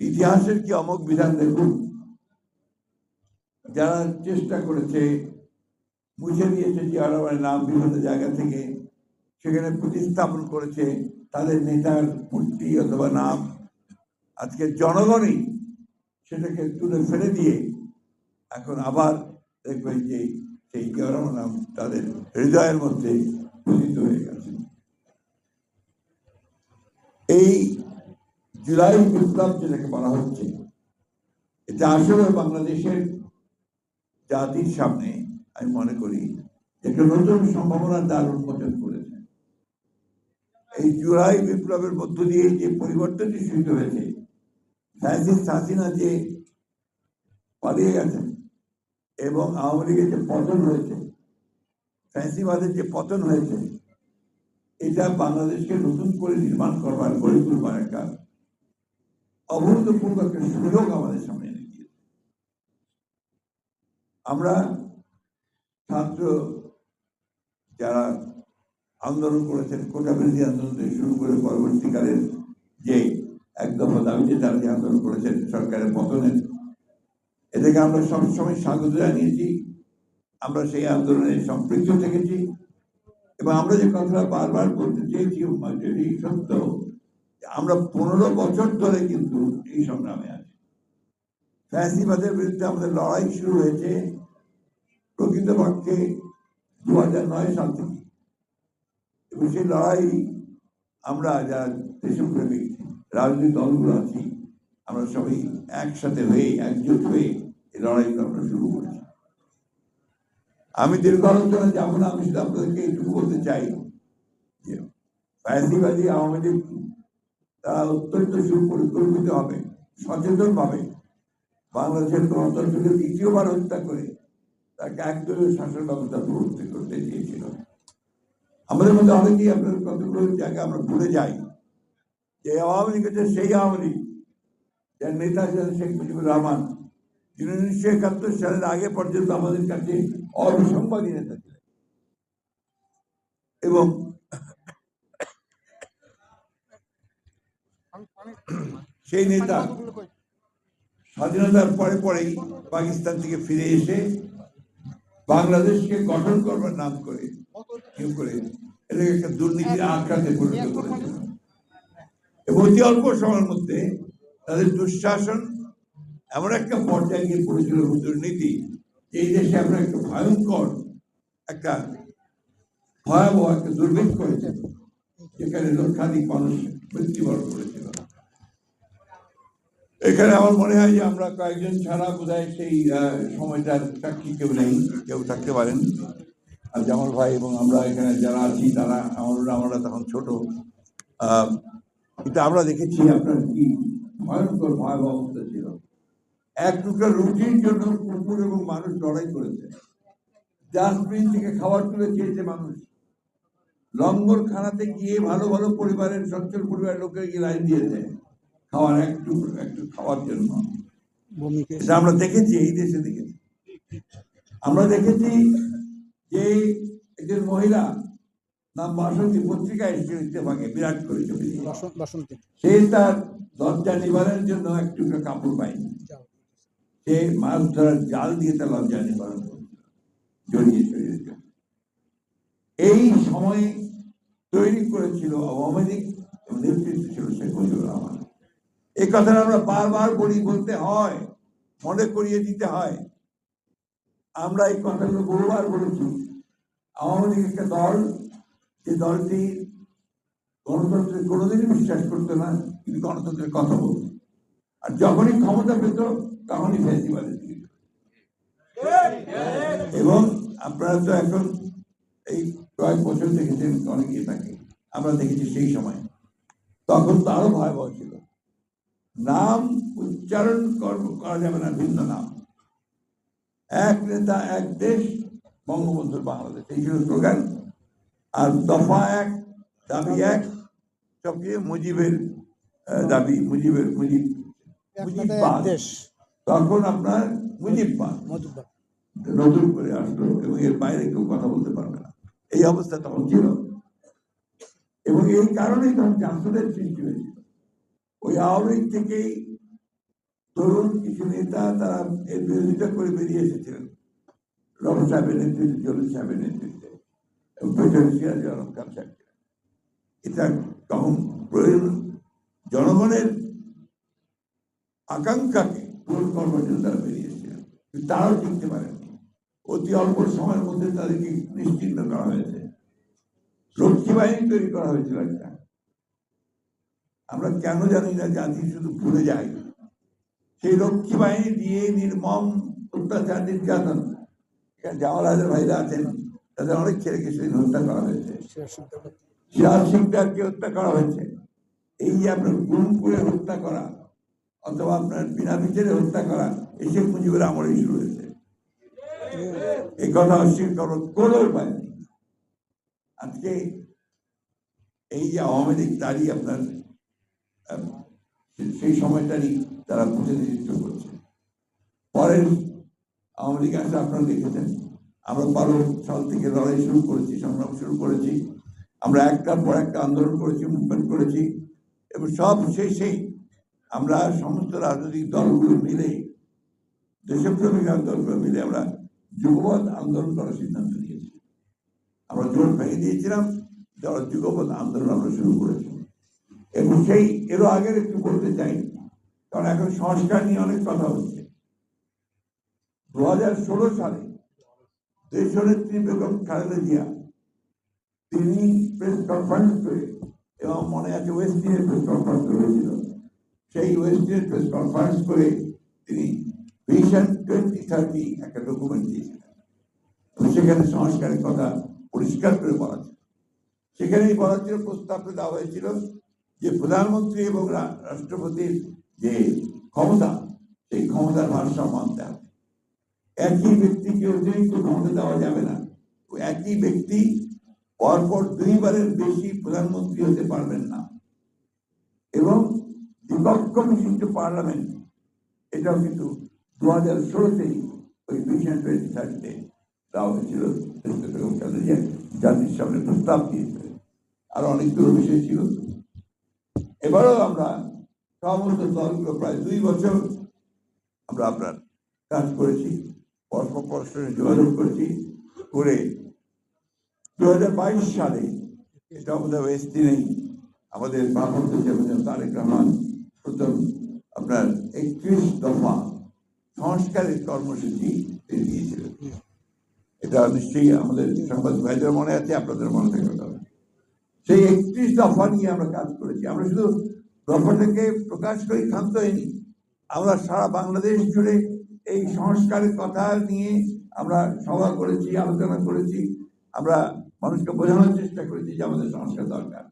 ইতিহাসের কি অমক বিধান দেখুন? যারা চেষ্টা করেছে মুছে দিয়েছে জিয়ারহমানের নাম বিভিন্ন জায়গা থেকে, সেখানে প্রতিস্থাপন করেছে, তাদের নেতার মূর্তি অথবা নাম। আজকে জনগণই সেটাকে তুলে ফেলে দিয়ে এখন আবার দেখবেন যে সেই জিয়ারহমান নাম তাদের হৃদয়ের মধ্যে পতিত হয়ে গেছে। এই জুলাই বিপ্লব যেটাকে বলা হচ্ছে, এটা আসলে বাংলাদেশের জাতির সামনে আমি মনে করি একটা নতুন সম্ভাবনার দ্বার উন্মোচন করেছে এই জুলাই বিপ্লবের মধ্য দিয়ে যে পরিবর্তনটি শুরু হয়েছে, ফ্যাসিস্ট হাসিনা যে পালিয়ে গেছেন এবং আওয়ামী লীগের যে পতন হয়েছে, ফ্যাসিবাদের যে পতন হয়েছে, এটা বাংলাদেশকে নতুন করে নির্মাণ করবার গড়ে তুলবার একটা অভূতপূর্ব একটা সুযোগ আমাদের সামনে এনে দিয়েছে। আমরা ছাত্র যারা আন্দোলন করেছেন, কোটা বিরোধী আন্দোলন থেকে শুরু করে পরবর্তীকালের যে একদম দাবিতে তারা যে আন্দোলন করেছেন, সরকারের পতনের এটাকে আমরা সবসময় স্বাগত জানিয়েছি। আমরা সেই আন্দোলনে সম্পৃক্ত থেকেছি এবং আমরা যে কথাটা বারবার বলতে চেয়েছি সত্য আমরা পনেরো বছর ধরে কিন্তু এই সংগ্রামে আছি। ফ্যাসিবাদের বিরুদ্ধে আমাদের লড়াই শুরু হয়েছে প্রকৃতপক্ষে দু হাজার নয় সাল থেকে। এবং সেই লড়াই আমরা যারা দেশপ্রেমিক, রাজনৈতিক দলগুলো আছি, আমরা সবাই একসাথে হয়ে, একজোট হয়ে এই লড়াইগুলো আমরা শুরু করেছি। আমি দীর্ঘ আলোচনা যাব না, আমি শুধু আপনাদেরকে এইটুকু বলতে চাই যে ফ্যাসিবাদী আওয়ামী লীগ অত্যন্ত সুপরিকল্পিত হবে সচেতন ভাবে বাংলাদেশের গণতন্ত্রকে দ্বিতীয়বার হত্যা করে তাকে একদলীয় শাসন ব্যবস্থা প্রবর্তন করতে চেয়েছিল। আমাদের মধ্যে অনেকেই আপনার কতগুলো জায়গায় আমরা ভুলে যাই যে আওয়ামী লীগ হচ্ছে সেই আওয়ামী লীগ, যার নেতা ছিলেন শেখ মুজিবুর রহমান। যিনি উনিশশো একাত্তর সালের আগে পর্যন্ত আমাদের কাছে অবিসংবাদী নেতা ছিলেন। এবং সেই নেতা স্বাধীনতার পরে পরেই পাকিস্তান থেকে ফিরে এসে বাংলাদেশকে গঠন করবার নাম করে কেউ করে এটাকে একটা দুর্নীতির আখ্যাতে পরিণত করেছিল এবং অতি অল্প সময়ের মধ্যে তাদের দুঃশাসন এমন একটা পর্যায়ে গিয়ে পড়েছিল দুর্নীতি এই দেশে আমরা একটা ভয়ঙ্কর একটা ভয়াবহ একটা দুর্ভিক্ষ হয়েছে যেখানে লক্ষাধিক মানুষ মৃত্যুবরণ করেছিল। এখানে আমার মনে হয় যে আমরা কয়েকজন ছাড়া বোধহয় সেই সময়টার সাক্ষী কেউ নেই, কেউ থাকতে পারেন। আর জামাল ভাই এবং আমরা এখানে যারা আছি, তারা আমরা আমরা তখন ছোট। কিন্তু আমরা দেখেছি আপনার কি ভয়ঙ্কর ভয়াবহ অবস্থা ছিল। এক টুকরো রুটির জন্য কুকুর এবং মানুষ লড়াই করেছে। ডাস্টবিন থেকে খাবার তুলে খেয়েছে মানুষ। লঙ্গর খানাতে গিয়ে ভালো ভালো পরিবারের সচ্ছল পরিবারের লোকের গিয়ে লাইন দিয়েছে। খাওয়ার একটু একটু খাওয়ার জন্য। এটা আমরা দেখেছি এই দেশে দেখেছি। আমরা দেখেছি যে একজন মহিলা নাম বাসন্তী পত্রিকা এসেছিল ইত্তেফাকে বিরাট করে সে তার লজ্জা নিবারণের জন্য একটু কাপড় পায়নি। সে মাছ ধরার জাল দিয়ে তার লজ্জা নিবারণ করেছিল জড়িয়ে শরীরের জন্য এই সময় আওয়ামী লীগ এবং নেতৃত্ব ছিল শেখ মুজিবুর রহমান এই কথাটা আমরা বারবার বলি বলতে হয় মনে করিয়ে দিতে হয়। আমরা এই কথাগুলো বহুবার বলেছি। আওয়ামী লীগ একটা দল যে দলটি গণতন্ত্রে কোনোদিনই বিশ্বাস করতো না কিন্তু গণতন্ত্রের কথা বলতো। আর যখনই ক্ষমতা পেত তখনই দিকে এবং আপনারা তো এখন এই কয়েক বছর দেখেছেন অনেকেই থাকে আমরা দেখেছি সেই সময়। তখন তো আরও ভয়াবহ ছিল। নাম উচ্চারণ কর- করা যাবে না ভিন্ন নাম। এক নেতা এক দেশ বঙ্গবন্ধুর বাংলাদেশ। এই ছিল স্লোগান। আর দফা এক দাবি এক সবচেয়ে মুজিবের দাবি মুজিবের মুজিব দেশ। তখন আপনার মুজিববাদ। মধুবাদ নতুন করে আসলো এবং এর বাইরে কেউ কথা বলতে পারবে না। এই অবস্থা তখন ছিল। এবং এই কারণেই তখন জাসদের সৃষ্টি হয়েছিল ওই আওয়ামী থেকেই তরুণ কিছু নেতা তারা এর বিরোধিতা করে বেরিয়ে এসেছিলেন। রব সাহেবের নেতৃত্বে জলি সাহেবের নেতৃত্বে এবং পেছনে সিরাজ আলম খান সাহেব। এটা তখন প্রয়োজন। জনগণের আকাঙ্ক্ষাকে পূরণ করবার জন্য তারা বেরিয়ে এসেছিলেন। তারাও চিনতে পারেননি। অতি অল্প সময়ের মধ্যে তাদেরকে নিশ্চিন্ত করা হয়েছে। বাহিনী তৈরি করা হয়েছিল একটা। আমরা কেন জানি না জাতি শুধু ভুলে যাই। সেই রক্ষী বাহিনী দিয়ে নির্মম অত্যাচার, নির্যাতন। জামাল হাজার ভাইরা আছেন, তাদের অনেক ছেলেকে সেদিন হত্যা করা হয়েছে। সিরাজ সিকদারকে হত্যা করা হয়েছে। এই যে আপনার গুম করে হত্যা করা, অথবা আপনার বিনা বিচারে হত্যা করা শেখ মুজিবের আমলেই শুরু হয়েছে। এই কথা অস্বীকার করার কোনো উপায় নেই আজকে এই যে আওয়ামী লীগ তারই আপনার সেই সময়টারই তারা প্রতিনিধিত্ব করছে। পরের আওয়ামী লীগ আসলে আপনারা দেখেছেন, আমরা বারো সাল থেকে লড়াই শুরু করেছি, সংগ্রাম শুরু করেছি। আমরা একটার পর একটা আন্দোলন করেছি মুভমেন্ট করেছি। এবং সব শেষেই আমরা সমস্ত রাজনৈতিক দলগুলো মিলে, দেশপ্রেমিক দলগুলো মিলে আমরা যুগপৎ আন্দোলন করার সিদ্ধান্ত নিয়েছি। আমরা জোট ভেঙে দিয়েছিলাম যারা যুগপৎ আন্দোলন আমরা শুরু করেছি। এবং সেই, এরও আগের একটু বলতে চাই, কারণ এখন সংস্কার নিয়ে অনেক কথা হচ্ছে। দু হাজার ষোলো সালে দেশনেত্রী বেগম খালেদা জিয়া, তিনি প্রেস কনফারেন্স করে, এবং মনে আছে ওয়েস্টিনের প্রেস কনফারেন্স হয়েছিল সেই ওয়েস্টিনের প্রেস কনফারেন্স করে তিনি ভিশন টোয়েন্টি থার্টি একটা ডকুমেন্ট দিয়েছিলেন। সেখানে সংস্কারের কথা পরিষ্কার করে বলা সেখানেই বলা ছিল প্রস্তাবটা দেওয়া হয়েছিল যে প্রধানমন্ত্রী এবং রাষ্ট্রপতির যে ক্ষমতা, সেই ক্ষমতার ভারসাম্য আনতে হবে একই ব্যক্তিকে অতিরিক্ত ক্ষমতা দেওয়া যাবে না। একই ব্যক্তি পরপর দুইবারের বেশি প্রধানমন্ত্রী হতে পারবেন না। এবং বিপক্ষ বিশিষ্ট পার্লামেন্ট, এটাও কিন্তু দু হাজার ষোলোতেই ওই ভিশন টোয়েন্টি থার্টিতে দেওয়া হয়েছিল। জাতির সামনে প্রস্তাব দিয়েছিলেন। আর অনেকগুলো বিষয় ছিল এবারেও আমরা সমস্ত দলগুলো প্রায় দুই বছর আমরা আপনার কাজ করেছি পরস্পর পরস্পরের যোগাযোগ করেছি, করে দু হাজার বাইশ সালে, এটা আমাদের আমাদের তারেক রহমান প্রথম আপনার একত্রিশ দফা সংস্কারের কর্মসূচি তিনি এটা নিশ্চয়ই আমাদের সাংবাদিক ভাইদের মনে আছে, আপনাদের মনে থাকার কথা সেই একত্রিশ দফা নিয়ে আমরা কাজ করেছি। আমরা শুধু দফাটাকে প্রকাশ করে ক্ষান্ত হয়নি। আমরা সারা বাংলাদেশ জুড়ে এই সংস্কারের কথা নিয়ে আমরা সভা করেছি, আলোচনা করেছি। আমরা মানুষকে বোঝানোর চেষ্টা করেছি যে আমাদের সংস্কার দরকার।